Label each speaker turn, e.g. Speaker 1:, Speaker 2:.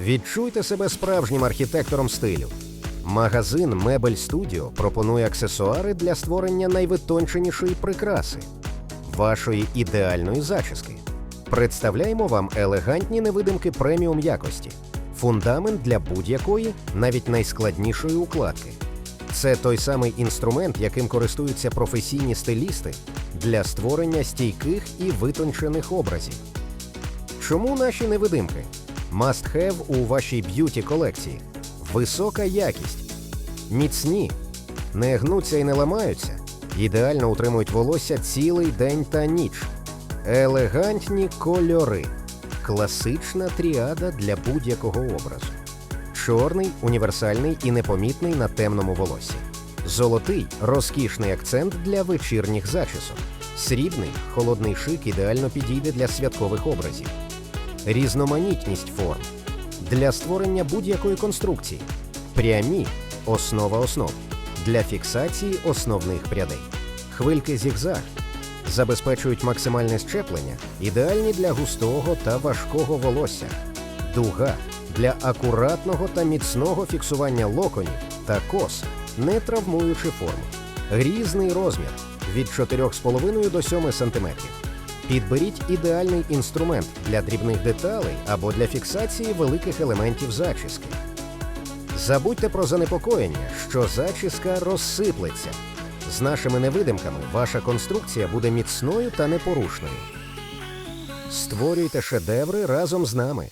Speaker 1: Відчуйте себе справжнім архітектором стилю. Магазин Мебель Студіо пропонує аксесуари для створення найвитонченішої прикраси вашої ідеальної зачіски. Представляємо вам елегантні невидимки преміум якості, фундамент для будь-якої, навіть найскладнішої укладки. Це той самий інструмент, яким користуються професійні стилісти для створення стійких і витончених образів. Чому наші невидимки? Must have у вашій б'юті колекції. Висока якість. Міцні. Не гнуться і не ламаються. Ідеально утримують волосся цілий день та ніч. Елегантні кольори. Класична тріада для будь-якого образу. Чорний, універсальний і непомітний на темному волоссі. Золотий розкішний акцент для вечірніх зачісок. Срібний холодний шик ідеально підійде для святкових образів. Різноманітність форм для створення будь-якої конструкції. Прямі основа основ для фіксації основних прядей. Хвильки зігзаг забезпечують максимальне щеплення, ідеальні для густого та важкого волосся. Дуга для акуратного та міцного фіксування локонів та кос, не травмуючи форму. Різний розмір від 4,5 до 7 см. Підберіть ідеальний інструмент для дрібних деталей або для фіксації великих елементів зачіски. Забудьте про занепокоєння, що зачіска розсиплеться. З нашими невидимками ваша конструкція буде міцною та непорушною. Створюйте шедеври разом з нами.